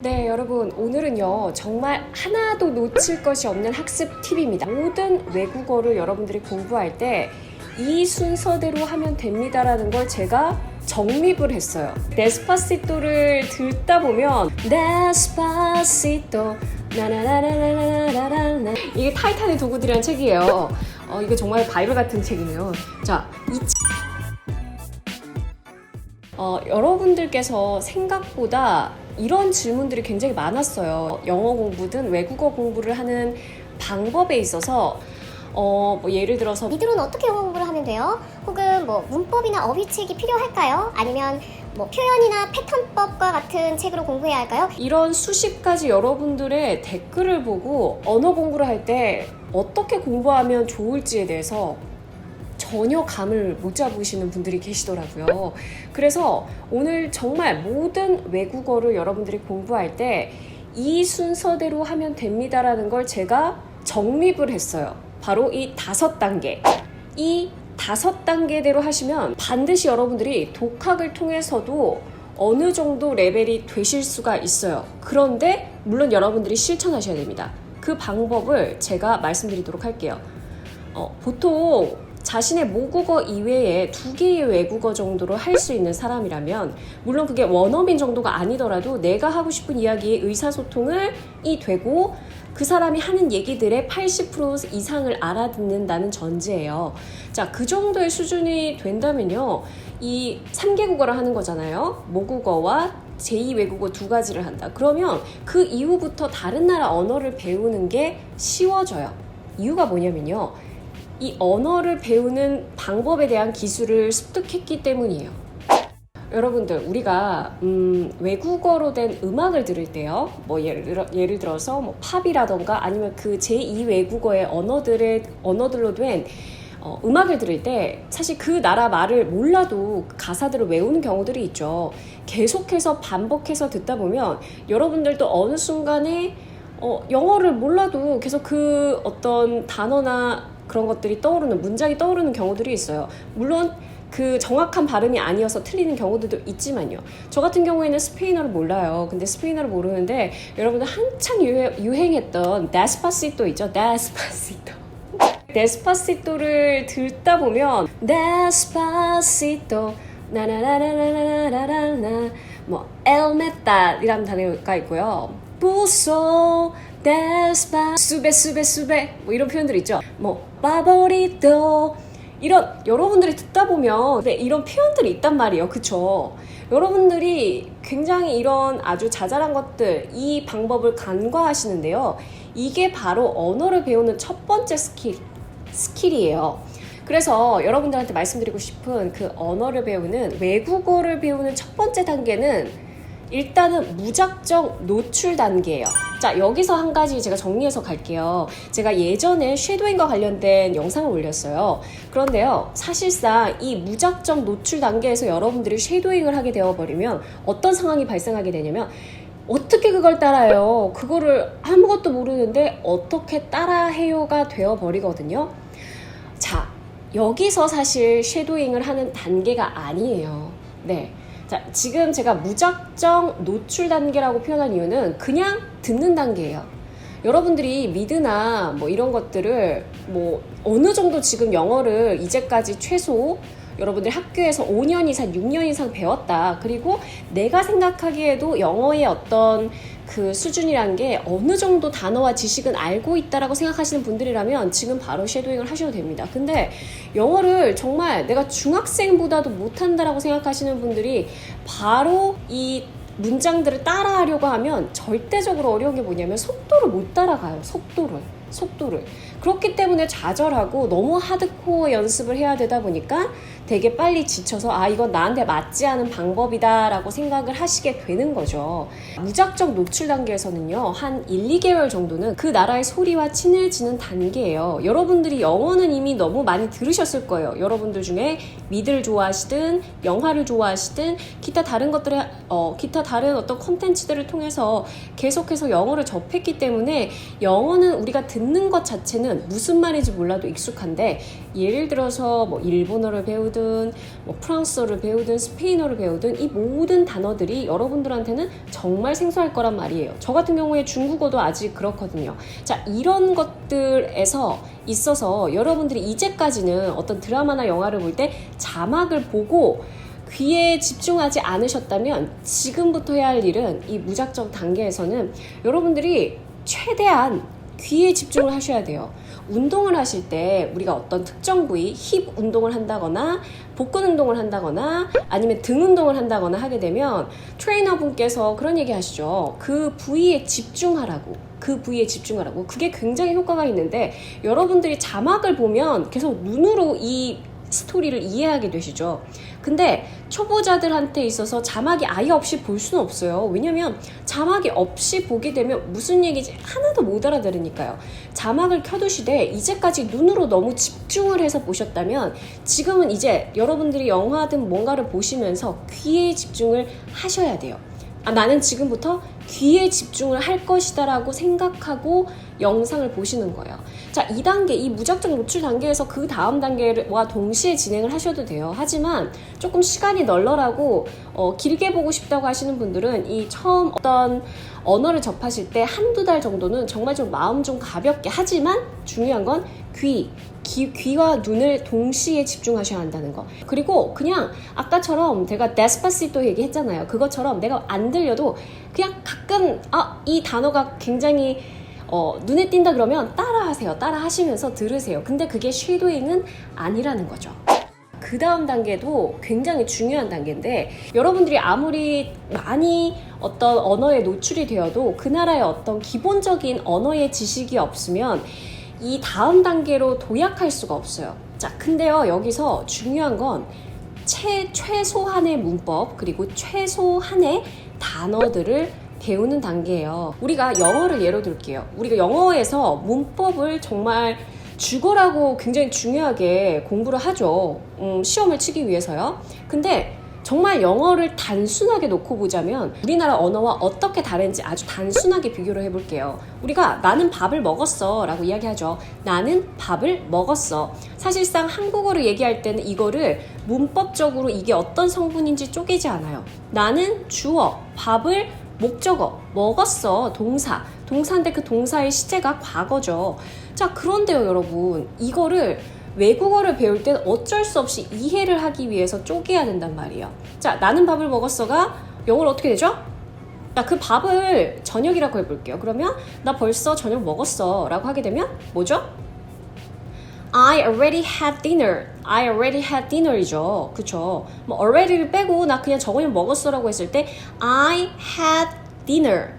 네, 여러분. 오늘은요, 정말 하나도 놓칠 것이 없는 학습 팁입니다. 모든 외국어를 여러분들이 공부할 때 이 순서대로 하면 됩니다라는 걸 제가 정립을 했어요. 데스파시토를 듣다 보면, 데스파시토, 나나나나나나나나. 이게 타이탄의 도구들이란 책이에요. 어, 이거 정말 바이블 같은 책이네요. 자, 이 어, 여러분들께서 생각보다 이런 질문들이 굉장히 많았어요. 영어 공부든 외국어 공부를 하는 방법에 있어서 어, 뭐 예를 들어서 미드로는 어떻게 영어 공부를 하면 돼요? 혹은 뭐 문법이나 어휘책이 필요할까요? 아니면 뭐 표현이나 패턴법과 같은 책으로 공부해야 할까요? 이런 수십 가지 여러분들의 댓글을 보고 언어 공부를 할 때 어떻게 공부하면 좋을지에 대해서 전혀 감을 못 잡으시는 분들이 계시더라고요. 그래서 오늘 정말 모든 외국어를 여러분들이 공부할 때 이 순서대로 하면 됩니다라는 걸 제가 정립을 했어요. 바로 이 다섯 단계. 이 다섯 단계대로 하시면 반드시 여러분들이 독학을 통해서도 어느 정도 레벨이 되실 수가 있어요. 그런데 물론 여러분들이 실천하셔야 됩니다. 그 방법을 제가 말씀드리도록 할게요. 어, 보통 자신의 모국어 이외에 두 개의 외국어 정도로 할 수 있는 사람이라면 물론 그게 원어민 정도가 아니더라도 내가 하고 싶은 이야기의 의사소통을 이 되고 그 사람이 하는 얘기들의 80% 이상을 알아듣는다는 전제예요. 자, 그 정도의 수준이 된다면요. 이 3개 국어를 하는 거잖아요. 모국어와 제2 외국어 두 가지를 한다. 그러면 그 이후부터 다른 나라 언어를 배우는 게 쉬워져요. 이유가 뭐냐면요. 이 언어를 배우는 방법에 대한 기술을 습득했기 때문이에요. 여러분들 우리가 음, 외국어로 된 음악을 들을 때요 뭐 예를, 예를 들어서 뭐 팝이라던가 아니면 그 제2 외국어의 언어들의 언어들로 된 어, 음악을 들을 때 사실 그 나라 말을 몰라도 그 가사들을 외우는 경우들이 있죠 계속해서 반복해서 듣다 보면 여러분들도 어느 순간에 어, 영어를 몰라도 계속 그 어떤 단어나 그런 것들이 떠오르는 문장이 떠오르는 경우들이 있어요 물론 그 정확한 발음이 아니어서 틀리는 경우들도 있지만요. 저 같은 경우에는 스페인어를 몰라요. 근데 스페인어를 모르는데 여러분들 한창 유행, 유행했던 데스파시토 있죠? 데스파시토. 데스파시토를 듣다 보면 데스파시토 나나나나나나나나 뭐 엘메탈이라는 단어가 있고요. 부소 데스파 수베 수베 수베 뭐 이런 표현들 있죠. 뭐 바보리토 이런 여러분들이 듣다 보면 네, 이런 표현들이 있단 말이에요. 그쵸? 여러분들이 굉장히 이런 아주 자잘한 것들 이 방법을 간과하시는데요. 이게 바로 언어를 배우는 첫 번째 스킬 스킬이에요. 그래서 여러분들한테 말씀드리고 싶은 그 언어를 배우는 외국어를 배우는 첫 번째 단계는 일단은 무작정 노출 단계예요. 자, 여기서 한 가지 제가 정리해서 갈게요. 제가 예전에 쉐도잉과 관련된 영상을 올렸어요. 그런데요, 사실상 이 무작정 노출 단계에서 여러분들이 쉐도잉을 하게 되어버리면 어떤 상황이 발생하게 되냐면 어떻게 그걸 따라해요? 그거를 아무것도 모르는데 어떻게 따라해요가 되어버리거든요. 자, 여기서 사실 쉐도잉을 하는 단계가 아니에요. 네. 자, 지금 제가 무작정 노출 단계라고 표현한 이유는 그냥 듣는 단계예요. 여러분들이 미드나 뭐 이런 것들을 뭐 어느 정도 지금 영어를 이제까지 최소 여러분들 학교에서 5년 이상, 6년 이상 배웠다. 그리고 내가 생각하기에도 영어의 어떤 그 수준이란 게 어느 정도 단어와 지식은 알고 있다라고 생각하시는 분들이라면 지금 바로 쉐도잉을 하셔도 됩니다. 근데 영어를 정말 내가 중학생보다도 못한다라고 생각하시는 분들이 바로 이 문장들을 따라하려고 하면 절대적으로 어려운 게 뭐냐면 속도를 못 따라가요. 속도를. 속도를. 그렇기 때문에 좌절하고 너무 하드코어 연습을 해야 되다 보니까 되게 빨리 지쳐서 아, 이건 나한테 맞지 않은 방법이다라고 생각을 하시게 되는 거죠. 무작정 노출 단계에서는요, 한 1, 2개월 정도는 그 나라의 소리와 친해지는 단계예요. 여러분들이 영어는 이미 너무 많이 들으셨을 거예요. 여러분들 중에 미드를 좋아하시든, 영화를 좋아하시든, 기타 다른 것들의, 어, 기타 다른 어떤 콘텐츠들을 통해서 계속해서 영어를 접했기 때문에 영어는 우리가 듣는 것 자체는 무슨 말인지 몰라도 익숙한데 예를 들어서 뭐 일본어를 배우든 뭐 프랑스어를 배우든 스페인어를 배우든 이 모든 단어들이 여러분들한테는 정말 생소할 거란 말이에요. 저 같은 경우에 중국어도 아직 그렇거든요. 자, 이런 것들에서 있어서 여러분들이 이제까지는 어떤 드라마나 영화를 볼 때 자막을 보고 귀에 집중하지 않으셨다면 지금부터 해야 할 일은 이 무작정 단계에서는 여러분들이 최대한 귀에 집중을 하셔야 돼요. 운동을 하실 때 우리가 어떤 특정 부위, 힙 운동을 한다거나 복근 운동을 한다거나 아니면 등 운동을 한다거나 하게 되면 트레이너 분께서 그런 얘기 하시죠. 그 부위에 집중하라고. 그 부위에 집중하라고. 그게 굉장히 효과가 있는데 여러분들이 자막을 보면 계속 눈으로 이 스토리를 이해하게 되시죠. 근데 초보자들한테 있어서 자막이 아예 없이 볼 수는 없어요. 왜냐면 자막이 없이 보게 되면 무슨 얘기인지 하나도 못 알아들으니까요. 자막을 켜두시되 이제까지 눈으로 너무 집중을 해서 보셨다면 지금은 이제 여러분들이 영화든 뭔가를 보시면서 귀에 집중을 하셔야 돼요. 아, 나는 지금부터 귀에 집중을 할 것이다라고 생각하고 영상을 보시는 거예요. 자, 2단계, 이 무작정 노출 단계에서 그 다음 단계와 동시에 진행을 하셔도 돼요. 하지만 조금 시간이 널널하고 어, 길게 보고 싶다고 하시는 분들은 이 처음 어떤 언어를 접하실 때 한두 달 정도는 정말 좀 마음 좀 가볍게 하지만 중요한 건 귀, 귀, 귀와 눈을 동시에 집중하셔야 한다는 거. 그리고 그냥 아까처럼 제가 데스파시토 얘기했잖아요. 그것처럼 내가 안 들려도 그냥 가끔 아, 이 단어가 굉장히 어, 눈에 띈다 그러면 따라하세요. 따라하시면서 들으세요. 근데 그게 쉐도잉은 아니라는 거죠. 그 다음 단계도 굉장히 중요한 단계인데 여러분들이 아무리 많이 어떤 언어에 노출이 되어도 그 나라의 어떤 기본적인 언어의 지식이 없으면 이 다음 단계로 도약할 수가 없어요. 자, 근데요, 여기서 중요한 건 최, 최소한의 문법, 그리고 최소한의 단어들을 배우는 단계예요. 우리가 영어를 예로 들게요. 우리가 영어에서 문법을 정말 죽어라고 굉장히 중요하게 공부를 하죠. 음, 시험을 치기 위해서요. 근데 정말 영어를 단순하게 놓고 보자면 우리나라 언어와 어떻게 다른지 아주 단순하게 비교를 해볼게요. 우리가 나는 밥을 먹었어 라고 이야기하죠. 나는 밥을 먹었어. 사실상 한국어로 얘기할 때는 이거를 문법적으로 이게 어떤 성분인지 쪼개지 않아요. 나는 주어, 밥을 목적어, 먹었어, 동사. 동사인데 그 동사의 시제가 과거죠. 자, 그런데요, 여러분. 이거를 외국어를 배울 땐 어쩔 수 없이 이해를 하기 위해서 쪼개야 된단 말이에요. 자, 나는 밥을 먹었어가 영어로 어떻게 되죠? 자, 그 밥을 저녁이라고 해볼게요. 그러면 나 벌써 저녁 먹었어 라고 하게 되면 뭐죠? I already had dinner. I already had dinner이죠. 그쵸? 뭐 already를 빼고 나 그냥 저거는 먹었어라고 했을 때 I had dinner.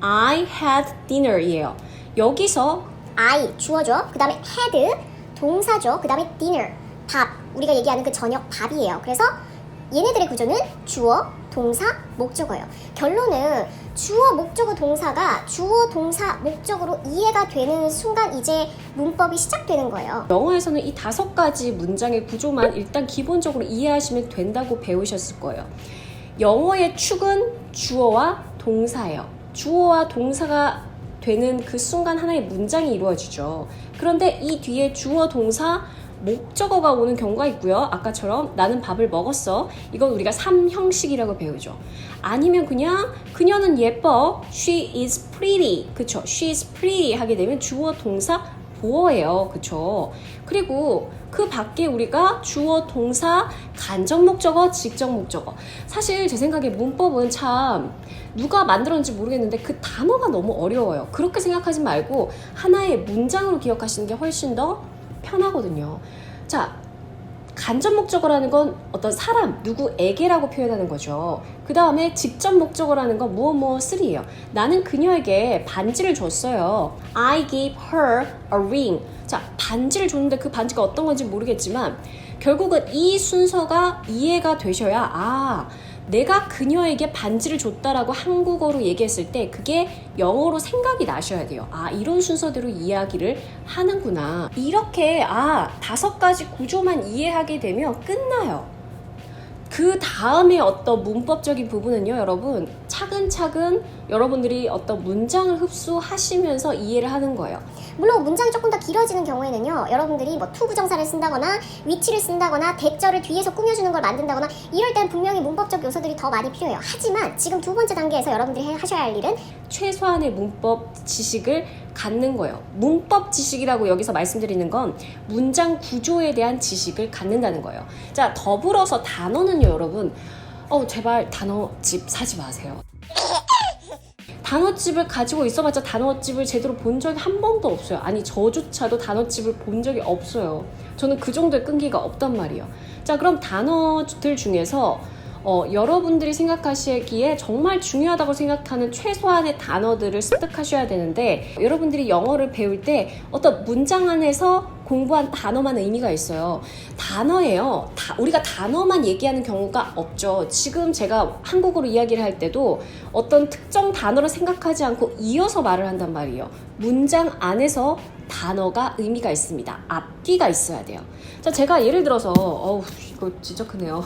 I had dinner이에요. 여기서 I 주어죠. 그 다음에 had 동사죠. 그 다음에 dinner 밥 우리가 얘기하는 그 저녁 밥이에요. 그래서 얘네들의 구조는 주어, 동사, 목적어예요. 결론은 주어, 목적어, 동사가 주어, 동사, 목적으로 이해가 되는 순간 이제 문법이 시작되는 거예요. 영어에서는 이 다섯 가지 문장의 구조만 일단 기본적으로 이해하시면 된다고 배우셨을 거예요. 영어의 축은 주어와 동사예요. 주어와 동사가 되는 그 순간 하나의 문장이 이루어지죠. 그런데 이 뒤에 주어, 동사, 목적어가 오는 경우가 있고요. 아까처럼 나는 밥을 먹었어. 이건 우리가 3형식이라고 배우죠. 아니면 그냥 그녀는 예뻐. She is pretty. 그쵸? She is pretty 하게 되면 주어, 동사, 보어예요. 그쵸? 그리고 그 밖에 우리가 주어, 동사, 간접 목적어, 직접 목적어. 사실 제 생각에 문법은 참 누가 만들었는지 모르겠는데 그 단어가 너무 어려워요. 그렇게 생각하지 말고 하나의 문장으로 기억하시는 게 훨씬 더 편하거든요. 자, 간접 목적어라는 건 어떤 사람, 누구에게라고 표현하는 거죠. 그 다음에 직접 목적어라는 건 무엇 무엇 쓰리예요. 나는 그녀에게 반지를 줬어요. I gave her a ring. 자, 반지를 줬는데 그 반지가 어떤 건지 모르겠지만 결국은 이 순서가 이해가 되셔야 아, 내가 그녀에게 반지를 줬다라고 한국어로 얘기했을 때 그게 영어로 생각이 나셔야 돼요. 아, 이런 순서대로 이야기를 하는구나. 이렇게 아, 다섯 가지 구조만 이해하게 되면 끝나요. 그 다음에 어떤 문법적인 부분은요, 여러분, 차근차근 여러분들이 어떤 문장을 흡수하시면서 이해를 하는 거예요. 물론 문장이 조금 더 길어지는 경우에는요 여러분들이 뭐 투부정사를 쓴다거나 위치를 쓴다거나 대절을 뒤에서 꾸며주는 걸 만든다거나 이럴 때는 분명히 문법적 요소들이 더 많이 필요해요 하지만 지금 두 번째 단계에서 여러분들이 해- 하셔야 할 일은 최소한의 문법 지식을 갖는 거예요. 문법 지식이라고 여기서 말씀드리는 건 문장 구조에 대한 지식을 갖는다는 거예요. 자, 더불어서 단어는요, 여러분. 어, 제발 단어집 사지 마세요. 단어집을 가지고 있어봤자 단어집을 제대로 본 적이 한 번도 없어요. 아니, 저조차도 단어집을 본 적이 없어요. 저는 그 정도의 끈기가 없단 말이에요. 자, 그럼 단어들 중에서 어, 여러분들이 생각하시기에 정말 중요하다고 생각하는 최소한의 단어들을 습득하셔야 되는데 여러분들이 영어를 배울 때 어떤 문장 안에서 공부한 단어만 의미가 있어요. 단어예요. 다, 우리가 단어만 얘기하는 경우가 없죠. 지금 제가 한국어로 이야기를 할 때도 어떤 특정 단어를 생각하지 않고 이어서 말을 한단 말이에요. 문장 안에서 단어가 의미가 있습니다. 앞뒤가 있어야 돼요. 자, 제가 예를 들어서, 어우, 이거 진짜 크네요.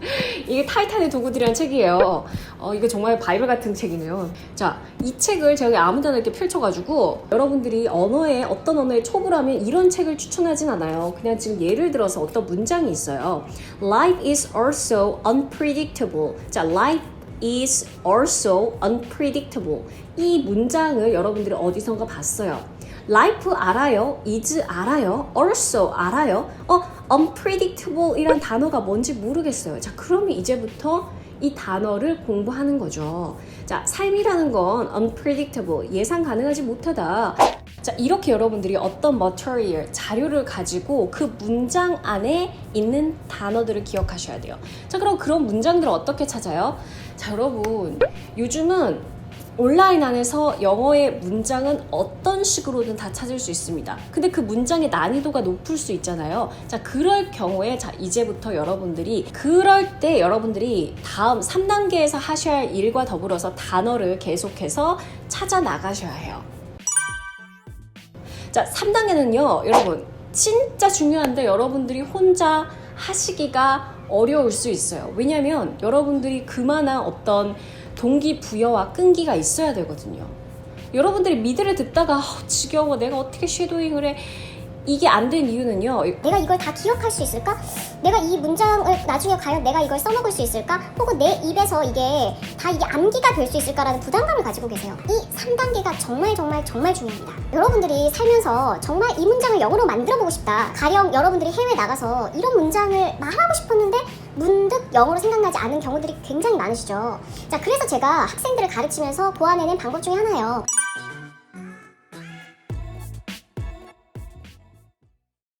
이게 타이탄의 도구들이라는 책이에요. 어, 이거 정말 바이블 같은 책이네요. 자, 이 책을 제가 아무 데나 이렇게 펼쳐가지고 여러분들이 언어에 어떤 언어에 초보라면 이런 책을 추천하진 않아요. 그냥 지금 예를 들어서 어떤 문장이 있어요. Life is also unpredictable. 자, life is also unpredictable. 이 문장을 여러분들이 어디선가 봤어요. Life 알아요? is 알아요? also 알아요? 어, unpredictable 이란 단어가 뭔지 모르겠어요. 자, 그러면 이제부터 이 단어를 공부하는 거죠. 자, 삶이라는 건 unpredictable, 예상 가능하지 못하다. 자, 이렇게 여러분들이 어떤 material, 자료를 가지고 그 문장 안에 있는 단어들을 기억하셔야 돼요. 자, 그럼 그런 문장들을 어떻게 찾아요? 자, 여러분, 요즘은 온라인 안에서 영어의 문장은 어떤 식으로든 다 찾을 수 있습니다. 근데 그 문장의 난이도가 높을 수 있잖아요. 자, 그럴 경우에 자, 이제부터 여러분들이 그럴 때 여러분들이 다음 3단계에서 하셔야 할 일과 더불어서 단어를 계속해서 찾아 나가셔야 해요. 자, 3단계는요, 여러분, 진짜 중요한데 여러분들이 혼자 하시기가 어려울 수 있어요. 왜냐면 여러분들이 그만한 어떤 동기부여와 끈기가 있어야 되거든요. 여러분들이 미드를 듣다가 아, 지겨워 내가 어떻게 쉐도잉을 해 이게 안 된 이유는요 내가 이걸 다 기억할 수 있을까? 내가 이 문장을 나중에 과연 내가 이걸 써먹을 수 있을까? 혹은 내 입에서 이게 다 이게 암기가 될 수 있을까라는 부담감을 가지고 계세요. 이 3단계가 정말 정말 정말 중요합니다. 여러분들이 살면서 정말 이 문장을 영어로 만들어 보고 싶다. 가령 여러분들이 해외 나가서 이런 문장을 말하고 싶었는데 문득 영어로 생각나지 않은 경우들이 굉장히 많으시죠. 자, 그래서 제가 학생들을 가르치면서 보완해낸 방법 중에 하나예요.